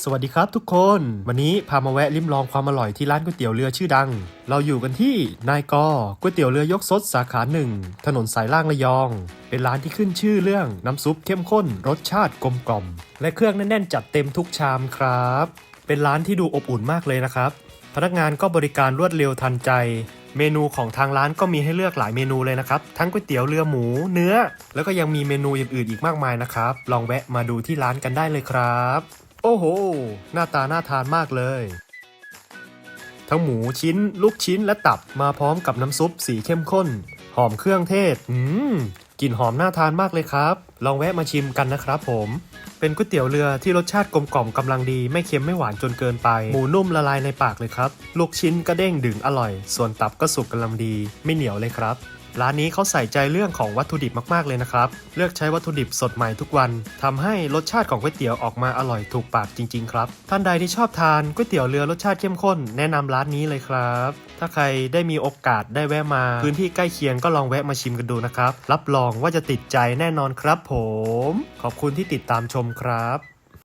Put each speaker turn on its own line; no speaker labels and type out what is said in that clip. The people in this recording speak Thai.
สวัสดีครับทุกคน วันนี้พามาแวะลิ้มลองความอร่อยที่ร้านก๋วยเตี๋ยวเรือชื่อดัง เราอยู่กันที่นายกอก๋วยเตี๋ยวเรือยกซดสาขาหนึ่งถนนสายล่างระยอง เป็นร้านที่ขึ้นชื่อเรื่องน้ำซุปเข้มข้น รสชาติกลมกล่อม และเครื่องแน่นๆจัดเต็มทุกชามครับ เป็นร้านที่ดูอบอุ่นมากเลยนะครับ พนักงานก็บริการรวดเร็วทันใจ เมนูของทางร้านก็มีให้เลือกหลายเมนูเลยนะครับ ทั้งก๋วยเตี๋ยวเรือหมู เนื้อ แล้วก็ยังมีเมนูอื่นๆอีกมากมายนะครับ ลองแวะมาดูที่ร้านกันได้เลยครับ โอ้โห หน้าตาน่าทานมากเลย ทั้งหมูชิ้น ลูกชิ้นและตับมาพร้อมกับน้ำซุปสีเข้มข้น หอมเครื่องเทศ อืมกลิ่นหอมน่าทานมากเลยครับ ลองแวะมาชิมกันนะครับผม เป็นก๋วยเตี๋ยวเรือที่รสชาติกลมกล่อมกำลังดี ไม่เค็มไม่หวานจนเกินไป หมูนุ่มละลายในปากเลยครับ ลูกชิ้นก็เด้งดึงอร่อย ส่วนตับก็สุกกำลังดี ไม่เหนียวเลยครับ ร้านนี้เขาใส่ใจเรื่องของวัตถุดิบมากๆเลยนะครับ เลือกใช้วัตถุดิบสดใหม่ทุกวันทำให้รสชาติของก๋วยเตี๋ยวออกมาอร่อยถูกปากจริง ๆ ครับ ท่านใดที่ชอบทานก๋วยเตี๋ยวเรือรสชาติเข้มข้นแนะนำร้านนี้เลยครับ ถ้าใครได้มีโอกาสได้แวะมา พื้นที่ใกล้เคียงก็ลองแวะมาชิมกันดูนะครับ รับรองว่าจะติดใจแน่นอนครับ ผม ขอบคุณที่ติดตามชมครับ